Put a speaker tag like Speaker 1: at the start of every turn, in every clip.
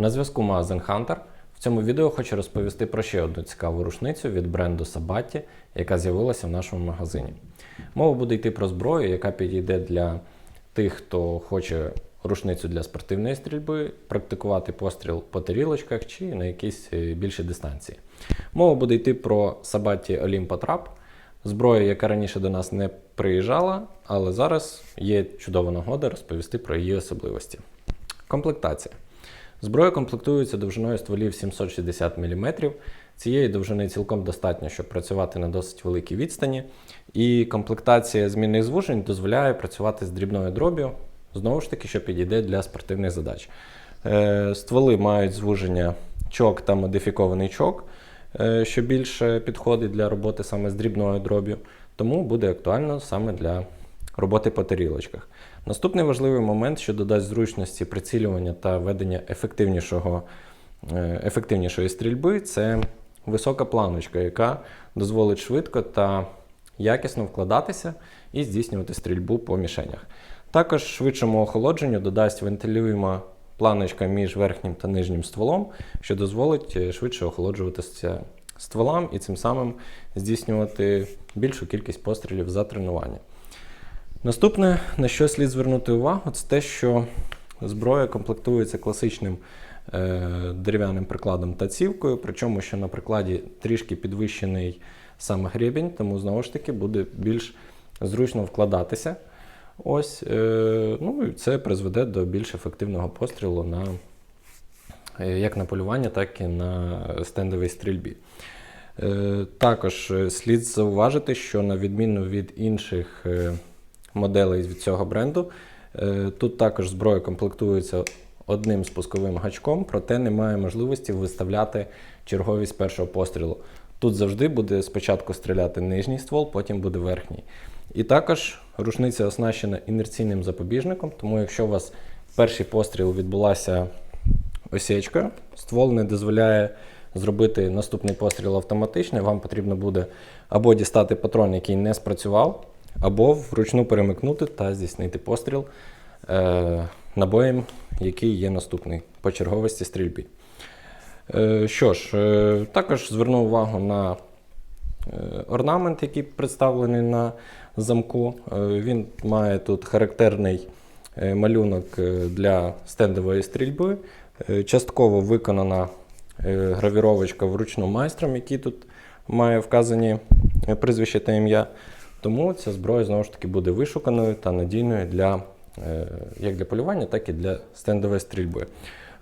Speaker 1: На зв'язку магазин Hunter. В цьому відео хочу розповісти про ще одну цікаву рушницю від бренду Sabatti, яка з'явилася в нашому магазині. Мова буде йти про зброю, яка підійде для тих, хто хоче рушницю для спортивної стрільби, практикувати постріл по тарілочках чи на якісь е, більші дистанції. Мова буде йти про Sabatti Olympa Trap, зброя, яка раніше до нас не приїжджала, але зараз є чудова нагода розповісти про її особливості. Комплектація. Зброя комплектується довжиною стволів 760 мм. Цієї довжини цілком достатньо, щоб працювати на досить великій відстані. І комплектація змінних звужень дозволяє працювати з дрібною дроб'ю, знову ж таки, що підійде для спортивних задач. Е, Стволи мають звуження чок та модифікований чок, е, що більше підходить для роботи саме з дрібною дроб'ю, тому буде актуально саме для роботи по тарілочках. Наступний важливий момент, що додасть зручності прицілювання та ведення ефективнішого, е, ефективнішої стрільби, це висока планочка, яка дозволить швидко та якісно вкладатися і здійснювати стрільбу по мішенях. Також швидшому охолодженню додасть вентилюємо планочка між верхнім та нижнім стволом, що дозволить е, швидше охолоджуватися стволам і цим самим здійснювати більшу кількість пострілів за тренування. Наступне, на що слід звернути увагу, це те, що зброя комплектується класичним е, дерев'яним прикладом та цівкою, причому що на прикладі трішки підвищений саме гребінь, тому знову ж таки буде більш зручно вкладатися. Ось, е, ну і це призведе до більш ефективного пострілу на, е, як на полювання, так і на стендовій стрільбі. Е, Також слід зауважити, що на відміну від інших е, моделей від цього бренду, е, тут також зброя комплектується одним спусковим гачком, проте немає можливості виставляти черговість першого пострілу. Тут завжди буде спочатку стріляти нижній ствол, потім буде верхній. І також рушниця оснащена інерційним запобіжником, тому якщо у вас перший постріл відбулася осечка, ствол не дозволяє зробити наступний постріл автоматично, вам потрібно буде або дістати патрон, який не спрацював, або вручну перемикнути та здійснити постріл е, набоєм, який є наступний по черговості стрільби. Е, що ж, е, також зверну увагу на е, орнамент, який представлений на замку. Е, Він має тут характерний е, малюнок е, для стендової стрільби. Е, Частково виконана гравіровочка вручну майстром, який тут має вказані прізвище та ім'я. Тому ця зброя знову ж таки буде вишуканою та надійною для, е, як для полювання, так і для стендової стрільби.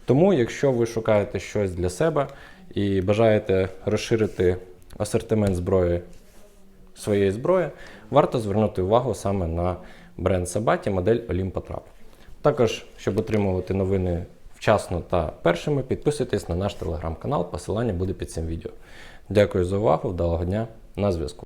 Speaker 1: Тому, якщо ви шукаєте щось для себе і бажаєте розширити асортимент зброї своєї зброї, варто звернути увагу саме на бренд Sabatti, модель Olympa Trap. Також, щоб отримувати новини вчасно та першими, підписуйтесь на наш телеграм-канал, посилання буде під цим відео. Дякую за увагу, вдалого дня, на зв'язку.